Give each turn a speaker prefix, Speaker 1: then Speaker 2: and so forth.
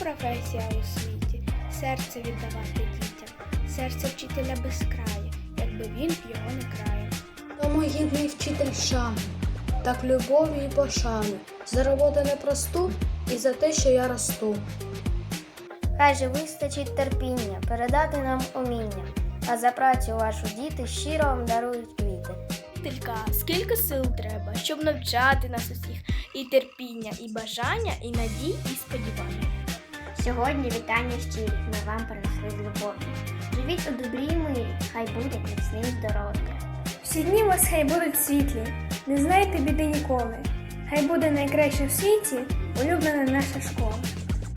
Speaker 1: професія у світі серце віддавати дітям, серце вчителя без краю, якби він його не країв.
Speaker 2: Тому гідний вчитель шани, так любові і пошани, за роботу непросту і за те, що я росту.
Speaker 3: Хай же вистачить терпіння, передати нам уміння, а за працю вашу діти щиро вам дарують квіти.
Speaker 1: Вчителька, скільки сил треба, щоб навчати нас усіх, і терпіння, і бажання, і надій, і сподівання.
Speaker 4: Сьогодні вітання щирі ми вам принесли з любов'ю. Живіть у добрій мирі, хай буде міцним здоров'я.
Speaker 5: Всі дні вас хай будуть світлі, не знайте біди ніколи. Хай буде найкраще в світі улюблена наша школа.